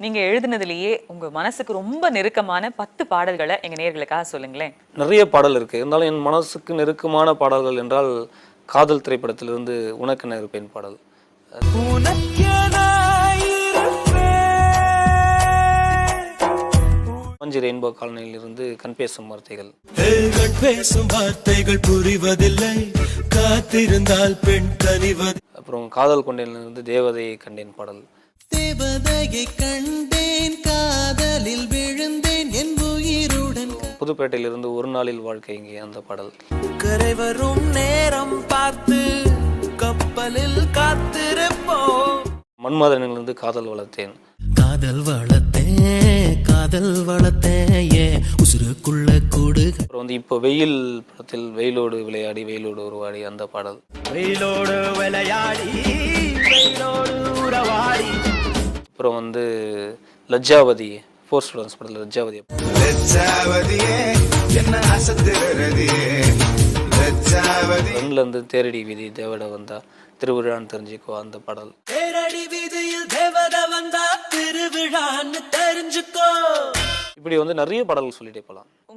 நீங்க எழுதினதுலேயே உங்க மனசுக்கு ரொம்ப நெருக்கமான பத்து பாடல்களை எங்க நேர்களுக்காக சொல்லுங்களேன் நிறைய பாடல் இருக்கு இருந்தாலும் என் மனசுக்கு நெருக்கமான பாடல்கள் என்றால் காதல் திரைப்படத்திலிருந்து உனக்கு இருப்பேன் பாடல் மஞ்சி ரெயின்போ காலனியிலிருந்து கண் பேசும் வார்த்தைகள் பேசும் வார்த்தைகள் புரிவதில்லை காத்திருந்தால் பெண் கனிவது அப்புறம் காதல் கொண்டேனிலிருந்து தேவதையை கண்டேன் பாடல் தேவதையை புதுப்பேட்டையிலிருந்து ஒரு நாளில் வாழ்க்கை இங்கே அந்த பாடல். கரை வரும் நேரம் பார்த்து கப்பலில் காத்திருப்போம் மன்மதனிலிருந்து காதல் வளர்த்தேன். காதல் வளர்த்தேன் காதல் வளர்த்தேன் ஏ உசுருக்குள்ள கூடு. அப்புறம் வந்து இப்போ வெயில் படத்தில் வெயிலோடு விளையாடி வெயிலோடு உருவாடி அந்த பாடல். வெயிலோடு விளையாடி வெயிலோடு உறவாடி. அப்புறம் வந்து லஜ்ஜாவதி ஃபோர் ஸ்டூடெண்ட்ஸ் படத்தில் லஜ்ஜாவதி இருந்து தேரடி வீதி தேவட வந்தா திருவிழான்னு தெரிஞ்சுக்கோ அந்த பாடல். தேரடி வீதியில் தேவத வந்தா திருவிழான்னு தெரிஞ்சுக்கோ. இப்படி வந்து நிறைய பாடல்கள் சொல்லிட்டே போகலாம் உங்களை